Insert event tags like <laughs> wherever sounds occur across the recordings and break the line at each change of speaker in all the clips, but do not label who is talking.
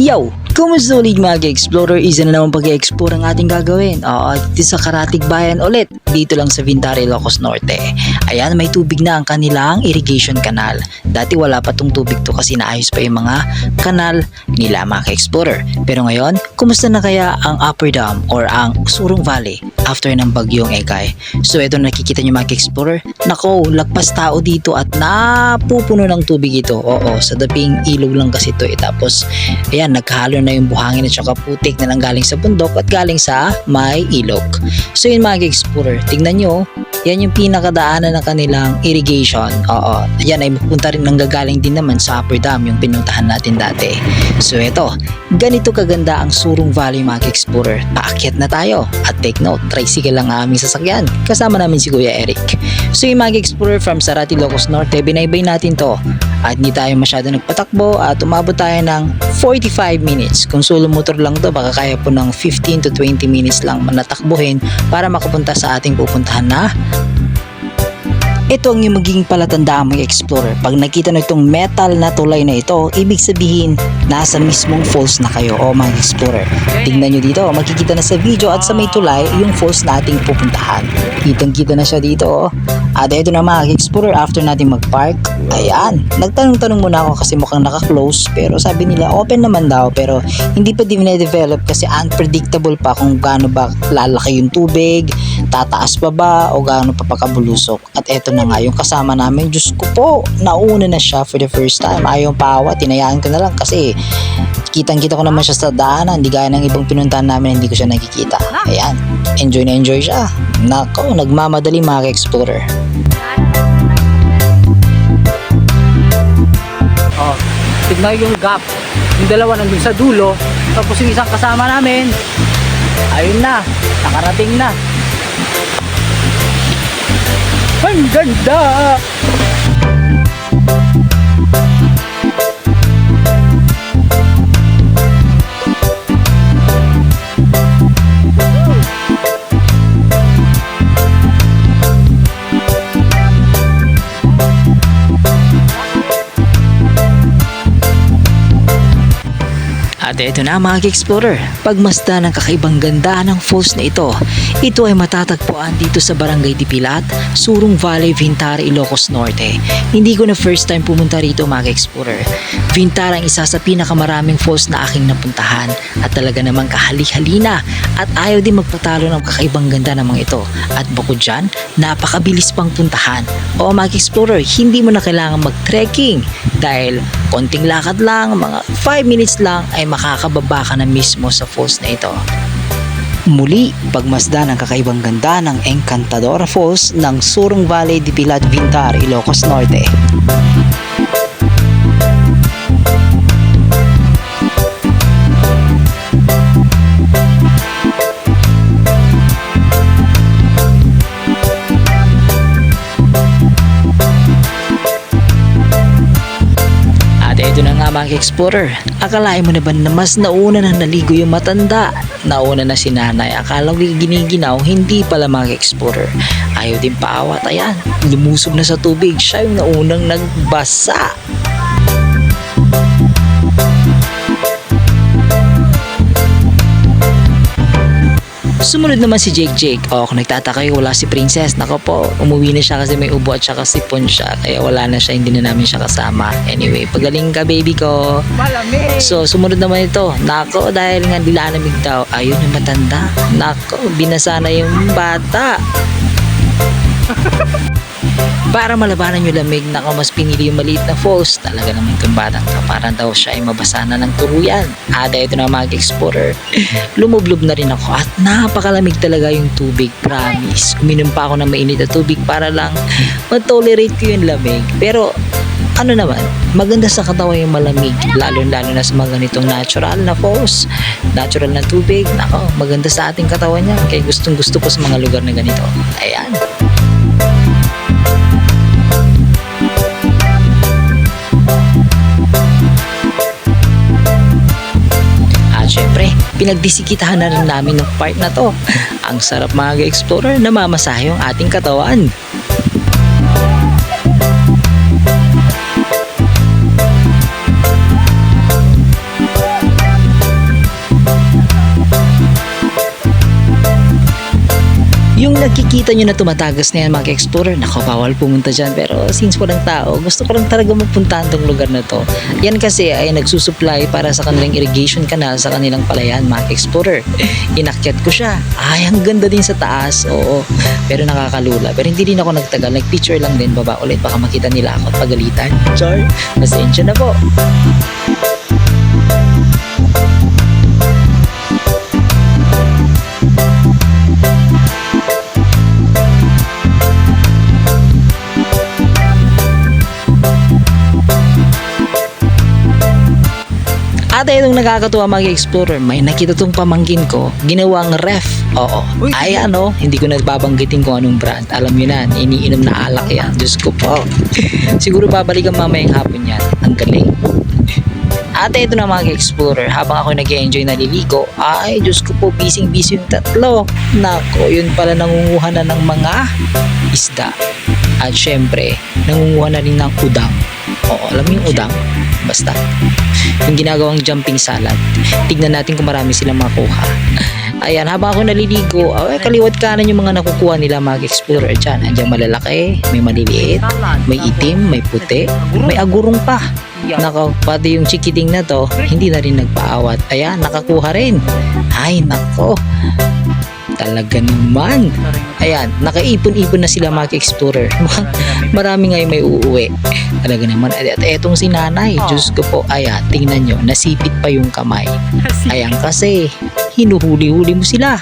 Yo! Kumusta ulit mga ka-explorer? Isa na naman pag-explore ang ating gagawin. Oo, dito sa Karatig Bayan ulit. Dito lang sa Vindare, Ilocos Norte. Ayan, may tubig na ang kanilang irrigation canal. Dati wala pa tong tubig to kasi naayos pa yung mga kanal nila mga ka-explorer. Pero ngayon, kumusta na kaya ang Upper Dam or ang Surong Valley after ng bagyong Egay? So ito nakikita nyo mga ka-explorer. Nako, lagpas tao dito at napupuno ng tubig ito. Oo, sa daping ilog lang kasi ito eh. Tapos, ayan, naghalo na yung buhangin at saka putik na lang galing sa bundok at galing sa may ilog. So yun mga ka-explorer, tignan nyo, yan yung pinakadaanan ng kanilang irrigation. Oo, yan ay pupunta rin ng gagaling din naman sa Upper Dam yung pinuntahan natin dati. So ito, ganito kaganda ang Surong Valley mga ka-explorer. Paakyat na tayo at take note, tricycle lang ang aming sasakyan. Kasama namin si Kuya Eric. So yung mga ka-explorer from Sarati, Locos Norte, binaybay natin to at hindi tayo masyado nagpatakbo at umabot tayo ng 45 minutes. Kung solo motor lang to, baka kaya po ng 15 to 20 minutes lang natakbuhin para makapunta sa ating pupuntahan na ito ang yung magiging palatandaan mga explorer. Pag nakita na itong metal na tulay na ito, ibig sabihin nasa mismong falls na kayo o mga explorer. Tingnan nyo dito, makikita na sa video at sa may tulay yung falls na ating pupuntahan. Kitang kita na siya dito. oh. At ito na mga explorer after natin mag-park. Ayan, nagtanong-tanong muna ako kasi mukhang naka-close pero sabi nila open naman daw pero hindi pa din develop kasi unpredictable pa kung gaano ba lalaki yung tubig, tataas pa ba o gaano pa pakabulusok. At eto na nga yung kasama namin, Diyos ko po, nauna na siya for the first time. Ayaw paawa, tinayaan ko na lang kasi kitang kita ko naman siya sa daanan, hindi gaya ng ibang pinuntahan namin, hindi ko siya nakikita. Ayan, enjoy na enjoy siya. Nako, nagmamadali mga ka-explorer.
Oh, tignan yung gap. Yung dalawa nandun sa dulo. Tapos yung isang kasama namin, ayun na, nakarating na. Ang ganda!
At ito na mga ka-explorer, pagmasda ng kakaibang ganda ng falls na ito, ito ay matatagpuan dito sa Barangay Dipilat, Surong Valley, Vintara, Ilocos Norte. Hindi ko na first time pumunta rito mga ka-explorer. Vintara ang isa sa pinakamaraming falls na aking napuntahan at talaga namang kahali-halina at ayaw din magpatalo ng kakaibang ganda ng mga ito. At bukod dyan, napakabilis pang puntahan. O mga ka-explorer, hindi mo na kailangan mag-trekking dahil konting lakad lang, mga 5 minutes lang ay makakababa ka na mismo sa falls na ito. Muli, pagmasda ng kakaibang ganda ng Encantadora Falls ng Surong Valley de Pilat Vintar, Ilocos Norte. Mga explorer. Akalain mo na ba na mas nauna na naligo yung matanda? Nauna na si nanay. Akala ko giniginaw, hindi pala mga explorer. Ayaw din paawat. Ayan, lumusob na sa tubig. Siya yung naunang nagbasa. Sumunod naman si Jake Jake. O, kung nagtataka kayo, wala si Princess. Nako po, umuwi na siya kasi may ubo at saka sipon siya. Kaya wala na siya, hindi na namin siya kasama. Anyway, pagaling ka baby ko.
Malamig!
So, sumunod naman ito. Nako, dahil nga dilanamig daw. Ayun yung matanda. Nako, binasa na yung bata. <laughs> Para malabanan yung lamig, nako mas pinili yung maliit na falls. Talaga naman itong batang to. Para daw siya ay mabasa na ng tuluyan. Ada ito na mga explorer. <laughs> Lumublob na rin ako at napakalamig talaga yung tubig. Promise. Uminom pa ako ng mainit na tubig para lang matolerate ko yung lamig. Pero ano naman, maganda sa katawan yung malamig, lalo-lalo na sa mga ganitong natural na falls, natural na tubig, nako, maganda sa ating katawan yan, kaya gustong gusto ko sa mga lugar na ganito. Ayan. Pinagdisikitahan na rin namin ng part na to. Ang sarap mga explorer na mamasahe yung ating katawan. Yung nakikita nyo na tumatagas na yan mga explorer, nako bawal pumunta dyan. Pero since walang tao, gusto ko lang talaga mapuntahan tong lugar na to. Yan kasi ay nagsusupply para sa kanilang irrigation canal sa kanilang palayan mga explorer. Inakyat ko siya. Ay, ang ganda din sa taas. Oo. Pero nakakalula. Pero hindi din ako nagtagal. Nag-picture lang din baba ulit. Baka makita nila ako at pagalitan. Char, pasensya na po. At itong nakakatuwa mga explorer, may nakita tong pamangkin ko, ginawang ref. Oo.
Uy,
Ay ano, hindi ko na babanggitin kung anong brand. Alam nyo na, iniinom na alak yan. Diyos ko po. <laughs> Siguro babalikan mamayang hapon yan. Ang galing. At ito na mga explorer, habang ako nag enjoy naliligo, ay Diyos ko po, busy-busy yung tatlo. Nako, yun pala nangunguha na ng mga isda. At syempre, nangunguha na rin ng udang. Oo, alam mo yung udang? Basta. Yung ginagawang jumping salad. Tignan natin kung marami silang makuha. Ayan, habang ako naliligo, ay, kaliwat kanan yung mga nakukuha nila mga explorer dyan. Andiyan malalaki, may maliliit, may itim, may puti, may agurong pa. Nako, pati yung chikiting na to, hindi na rin nagpaawat. Ayan, nakakuha rin. Ay, nako. Talaga naman. Ayan, nakaipon-ipon na sila mga explorer. <laughs> Marami ngayon may uuwi. Talaga naman. At, at etong si nanay, Diyos ko po, ayan, tingnan nyo, nasipit pa yung kamay. Ayan kasi, hinuhuli-huli mo sila.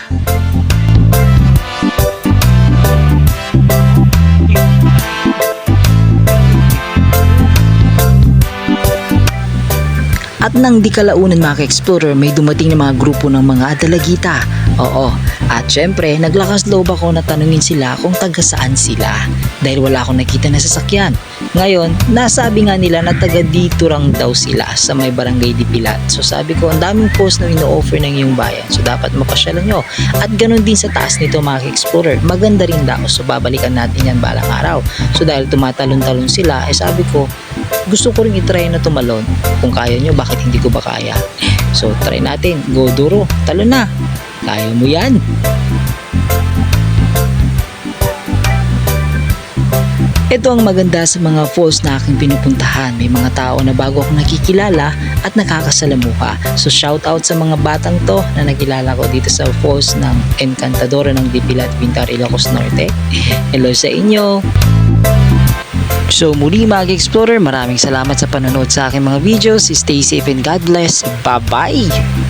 At nang di kalaunan mga ka-explorer, may dumating na mga grupo ng mga dalagita. Oo. At syempre, naglakas loob ako na tanungin sila kung taga saan sila. Dahil wala akong nakita na sasakyan. Ngayon, nasabi nga nila na taga dito lang daw sila sa may barangay Dipilat. So sabi ko, ang daming post na ino-offer ng iyong bayan. So dapat mapasyalan nyo. At ganun din sa taas nito mga ka-explorer. Maganda rin daw. So babalikan natin yan balang araw. So dahil tumatalon-talon sila, eh sabi ko, gusto ko rin itry na tumalon. Kung kaya nyo, bakit hindi ko ba kaya? So, try natin. Go duro. Talon na. Kaya mo yan. Ito ang maganda sa mga falls na aking pinupuntahan. May mga tao na bago ako nakikilala at nakakasalamuha. So shout out sa mga batang to na nakilala ko dito sa falls ng Encantadora ng Dipilat, Bintar, Ilocos Norte. Hello sa inyo! So muli mga explorer, maraming salamat sa panonood sa aking mga videos. Stay safe and God bless. Bye-bye!